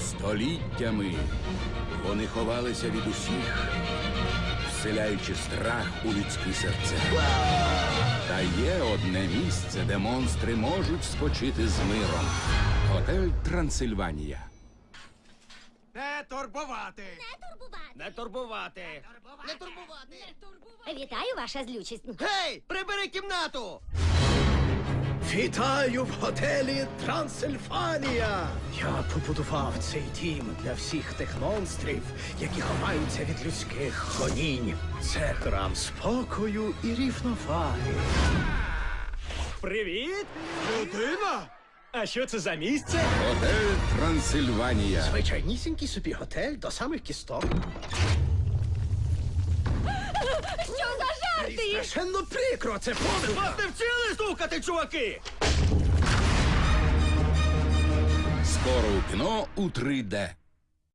Століттями вони ховалися від усіх, вселяючи страх у людські серця. Та є одне місце, де монстри можуть спочити з миром. Готель Трансильванія. Не турбувати! Не турбувати. Не турбувати! Не турбувати! Вітаю, ваша злючість. Гей! Прибери кімнату! Вітаю в готелі Трансильфанія! Я побудував цей дім для всіх тих монстрів, які ховаються від людських гонінь. Це храм спокою і рівноваги. Привіт! Людина? А що це за місце? Готель Трансильванія. Звичайнісінький собі готель до самих кісток. Що за жарти? Страшенно прикро це помилка! Вас не вчили стукати, чуваки! Скоро у кіно у 3D.